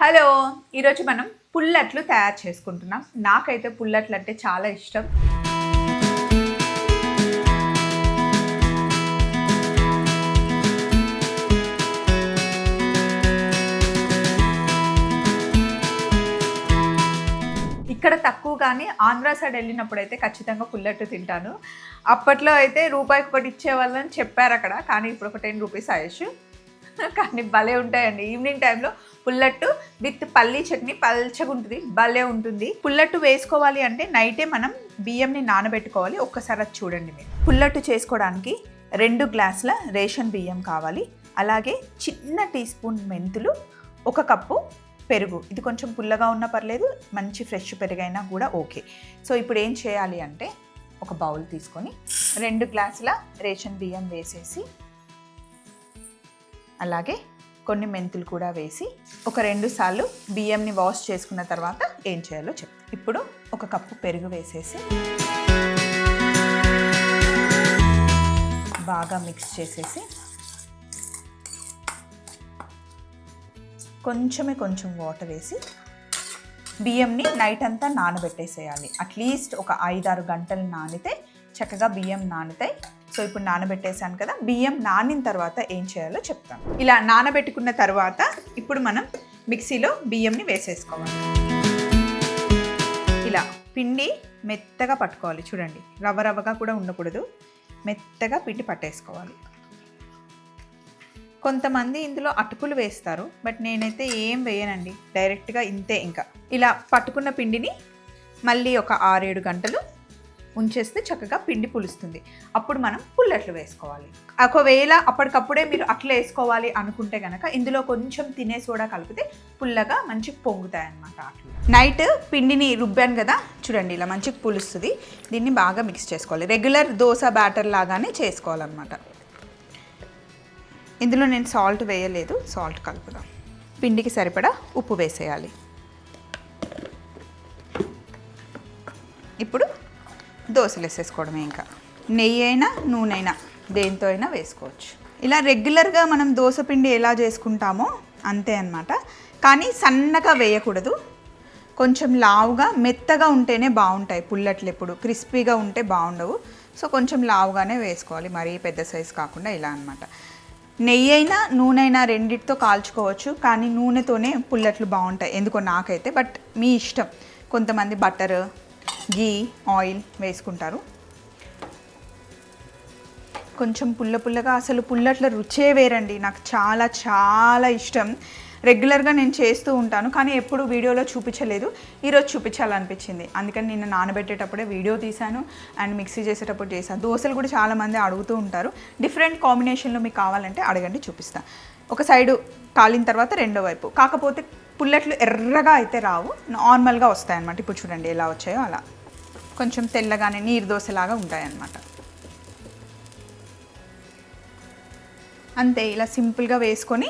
Hello ఈరోజు మనం పుల్లట్లు తయారు చేసుకుంటున్నాం. నాకైతే పుల్లట్లు అంటే చాలా ఇష్టం. ఇక్కడ తక్కువ కానీ ఆంధ్ర సైడ్ వెళ్ళినప్పుడు అయితే ఖచ్చితంగా పుల్లట్టు తింటాను. అప్పట్లో అయితే రూపాయికి ఒకటి ఇచ్చేవాళ్ళని చెప్పారు అక్కడ కానీ ఇప్పుడు ఒక టెన్ రూపీస్ అయ్యేసి కానీ భలే ఉంటాయండి. ఈవినింగ్ టైంలో పుల్లట్టు విత్ పల్లీ చట్నీ పల్చగా ఉంటుంది భలే ఉంటుంది. పుల్లట్టు వేసుకోవాలి అంటే నైటే మనం బియ్యంని నానబెట్టుకోవాలి. ఒక్కసారి అది చూడండి మీరు. పుల్లట్టు చేసుకోవడానికి రెండు గ్లాసుల రేషన్ బియ్యం కావాలి. అలాగే చిన్న టీ స్పూన్ మెంతులు ఒక కప్పు పెరుగు. ఇది కొంచెం పుల్లగా ఉన్నా పర్లేదు మంచి ఫ్రెష్ పెరుగైనా కూడా ఓకే సో ఇప్పుడు ఏం చేయాలి అంటే ఒక బౌల్ తీసుకొని రెండు గ్లాసుల రేషన్ బియ్యం వేసేసి అలాగే కొన్ని మెంతులు కూడా వేసి ఒక రెండు సార్లు బియ్యంని వాష్ చేసుకున్న తర్వాత ఏం చేయాలో చెప్తాను ఇప్పుడు ఒక కప్పు పెరుగు వేసేసి బాగా మిక్స్ చేసేసి కొంచెమే కొంచెం వాటర్ వేసి బియ్యంని నైట్ అంతా నానబెట్టేసేయాలి. అట్లీస్ట్ ఒక ఐదారు గంటలు నానితే చక్కగా బియ్యం నానితే సో ఇప్పుడు నానబెట్టేశాను కదా బియ్యం నానిన తర్వాత ఏం చేయాలో చెప్తాను. ఇలా నానబెట్టుకున్న తర్వాత ఇప్పుడు మనం మిక్సీలో బియ్యంని వేసేసుకోవాలి. ఇలా పిండి మెత్తగా పట్టుకోవాలి. చూడండి రవ్వ రవ్వగా కూడా ఉండకూడదు. మెత్తగా పిండి పట్టేసుకోవాలి. కొంతమంది ఇందులో అటుకులు వేస్తారు బట్ నేనైతే ఏం వేయనండి. డైరెక్ట్గా ఇంతే ఇంకా. ఇలా పట్టుకున్న పిండిని మళ్ళీ ఒక ఆరేడు గంటలు ఉంచేస్తే చక్కగా పిండి పులుస్తుంది. అప్పుడు మనం పుల్లట్లు వేసుకోవాలి. ఒకవేళ అప్పటికప్పుడే మీరు అట్లా వేసుకోవాలి అనుకుంటే కనుక ఇందులో కొంచెం తినే సోడా కలిపితే పుల్లగా మంచి పొంగుతాయి అన్నమాట అట్లు. నైట్ పిండిని రుబ్బాను కదా చూడండి ఇలా మంచిగా పులుస్తుంది. దీన్ని బాగా మిక్స్ చేసుకోవాలి. రెగ్యులర్ దోశ బ్యాటర్ లాగానే చేసుకోవాలన్నమాట. ఇందులో నేను సాల్ట్ వేయలేదు సాల్ట్ కలుపుదాం. పిండికి సరిపడా ఉప్పు వేసేయాలి. ఇప్పుడు దోశలు వేసేసుకోవడమే ఇంకా. నెయ్యి అయినా నూనె అయినా దేంతో అయినా వేసుకోవచ్చు. ఇలా రెగ్యులర్గా మనం దోశ పిండి ఎలా చేసుకుంటామో అంతే అనమాట కానీ సన్నగా వేయకూడదు. కొంచెం లావుగా మెత్తగా ఉంటేనే బాగుంటాయి పుల్లట్లు ఎప్పుడు. క్రిస్పీగా ఉంటే బాగుండవు. సో కొంచెం లావుగానే వేసుకోవాలి. మరీ పెద్ద సైజు కాకుండా ఇలా అనమాట నెయ్యి అయినా నూనె అయినా రెండిటితో కాల్చుకోవచ్చు. కానీ నూనెతోనే పుల్లట్లు బాగుంటాయి. ఎందుకో నాకైతే. బట్ మీ ఇష్టం. కొంతమంది బటర్ గీ ఆయిల్ వేసుకుంటారు. కొంచెం పుల్ల పుల్లగా అసలు పుల్లట్ల రుచే వేరండి. నాకు చాలా చాలా ఇష్టం. రెగ్యులర్గా నేను చేస్తూ ఉంటాను కానీ ఎప్పుడు వీడియోలో చూపించలేదు. ఈరోజు చూపించాలనిపించింది. అందుకని నిన్న నానబెట్టేటప్పుడే వీడియో తీశాను అండ్ మిక్సీ చేసేటప్పుడు చేశాను. దోశలు కూడా చాలామంది అడుగుతూ ఉంటారు. డిఫరెంట్ కాంబినేషన్లో మీకు కావాలంటే అడగండి చూపిస్తాను ఒక సైడు కాలిన తర్వాత రెండో వైపు. కాకపోతే పుల్లట్లు ఎర్రగా అయితే రావు. నార్మల్గా వస్తాయన్నమాట. ఇప్పుడు చూడండి ఎలా వచ్చాయో అలా. కొంచెం తెల్లగానే నీరు దోశలాగా ఉంటాయన్నమాట. అంతే ఇలా సింపుల్గా వేసుకొని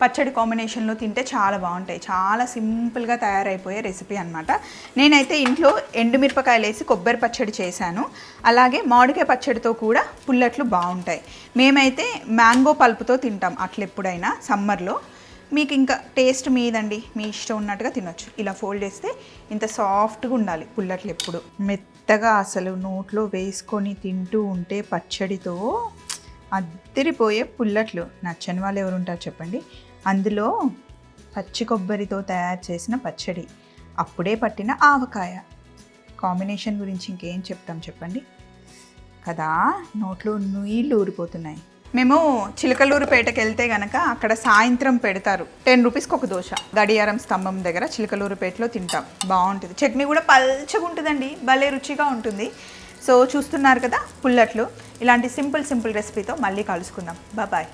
పచ్చడి కాంబినేషన్లో తింటే చాలా బాగుంటాయి. చాలా సింపుల్గా తయారైపోయే రెసిపీ అనమాట నేనైతే ఇంట్లో ఎండుమిరపకాయలు వేసి కొబ్బరి పచ్చడి చేశాను. అలాగే మామిడికాయ పచ్చడితో కూడా పుల్లట్లు బాగుంటాయి. మేమైతే మ్యాంగో పల్పుతో తింటాం అట్లెప్పుడైనా సమ్మర్లో. మీకు ఇంకా టేస్ట్ మీదండి మీ ఇష్టం ఉన్నట్టుగా తినొచ్చు. ఇలా ఫోల్డ్ చేస్తే ఇంత సాఫ్ట్గా ఉండాలి పుల్లట్లు ఎప్పుడు. మెత్తగా అసలు నోట్లో వేసుకొని తింటూ ఉంటే పచ్చడితో అద్దరిపోయే పుల్లట్లు నచ్చని వాళ్ళు ఎవరు ఉంటారు చెప్పండి. అందులో పచ్చి కొబ్బరితో తయారు చేసిన పచ్చడి అప్పుడే పట్టిన ఆవకాయ. కాంబినేషన్ గురించి ఇంకేం చెప్తాం చెప్పండి. కదా నోట్లో నీళ్ళు ఊరిపోతున్నాయి. మేము చిలకలూరుపేటకి వెళ్తే గనక అక్కడ సాయంత్రం పెడతారు. టెన్ రూపీస్కి ఒక దోశ. గడియారం స్తంభం దగ్గర చిలకలూరుపేటలో తింటాం. బాగుంటుంది. చట్నీ కూడా పల్చగా ఉంటుందండి. భలే రుచిగా ఉంటుంది. సో చూస్తున్నారు కదా పుల్లట్లు. ఇలాంటి సింపుల్ సింపుల్ రెసిపీతో మళ్ళీ కలుసుకుందాం. బాయ్